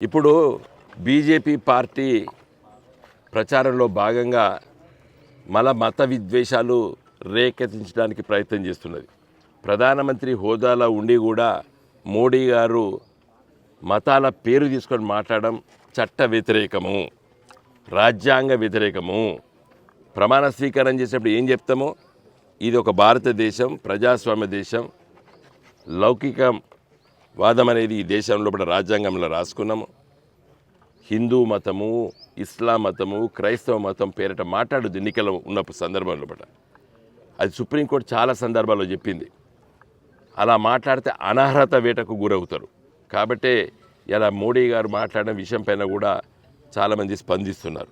ఇప్పుడు BJP party ప్రచారంలో భాగంగా మల మత విద్వేషాలు రేకెత్తించడానికి ప్రయత్నం చేస్తున్నది. ప్రధానమంత్రి హోదాలో ఉండి కూడా మోడీ గారు మతాల పేరు తీసుకొని మాట్లాడడం చట్ట వ్యతిరేకము రాజ్యాంగ వ్యతిరేకము. ప్రమాణ స్వీకారం చేసినప్పుడు ఏం చెప్తాము ఇది ఒక భారతదేశం ప్రజాస్వామ్య దేశం లౌకిక వాదం అనేది ఈ దేశంలో కూడా రాజ్యాంగంలో రాసుకున్నాము. హిందూ మతము ఇస్లాం మతము క్రైస్తవ మతం పేరిట మాట్లాడదు ఎన్నికల ఉన్న సందర్భంలో పట అది సుప్రీంకోర్టు చాలా సందర్భాల్లో చెప్పింది. అలా మాట్లాడితే అనర్హత వేటకు గురవుతారు. కాబట్టే ఇలా మోడీ గారు మాట్లాడిన విషయం పైన కూడా చాలామంది స్పందిస్తున్నారు.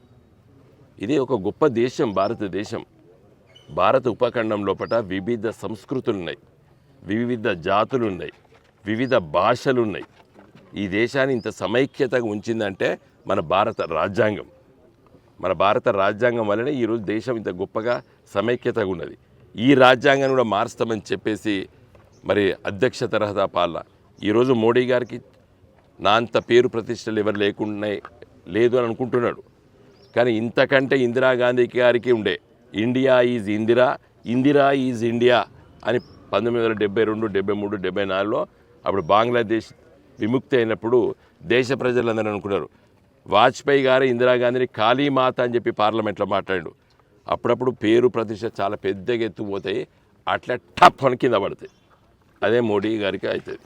ఇది ఒక గొప్ప దేశం భారతదేశం. భారత ఉపఖండం లోపల వివిధ సంస్కృతులు ఉన్నాయి వివిధ జాతులు ఉన్నాయి వివిధ భాషలు ఉన్నాయి ఈ దేశాన్ని ఇంత సమైక్యతగా ఉంచిందంటే మన భారత రాజ్యాంగం. మన భారత రాజ్యాంగం వల్లనే ఈరోజు దేశం ఇంత గొప్పగా సమైక్యతగా ఉన్నది. ఈ రాజ్యాంగాన్ని కూడా మారుస్తామని చెప్పేసి మరి అధ్యక్ష తరహా పాలన. ఈరోజు మోడీ గారికి నా అంత పేరు ప్రతిష్టలు ఎవరు లేకుండా లేదు అని అనుకుంటున్నాడు. కానీ ఇంతకంటే ఇందిరాగాంధీ గారికి ఉండే India is Indira Indira is India అని పంతొమ్మిది వందల డెబ్బై రెండు డెబ్బై మూడు డెబ్బై నాలుగులో అప్పుడు బంగ్లాదేశ్ విముక్తి అయినప్పుడు దేశ ప్రజలందరూ అనుకున్నారు. వాజ్పేయి గారు ఇందిరాగాంధీని కాళీమాత అని చెప్పి పార్లమెంట్లో మాట్లాడు అప్పుడప్పుడు పేరు ప్రతిష్ట చాలా పెద్దగా ఎత్తుపోతాయి అట్లా టప్ అని కింద పడతాయి. అదే మోడీ గారికి అవుతుంది.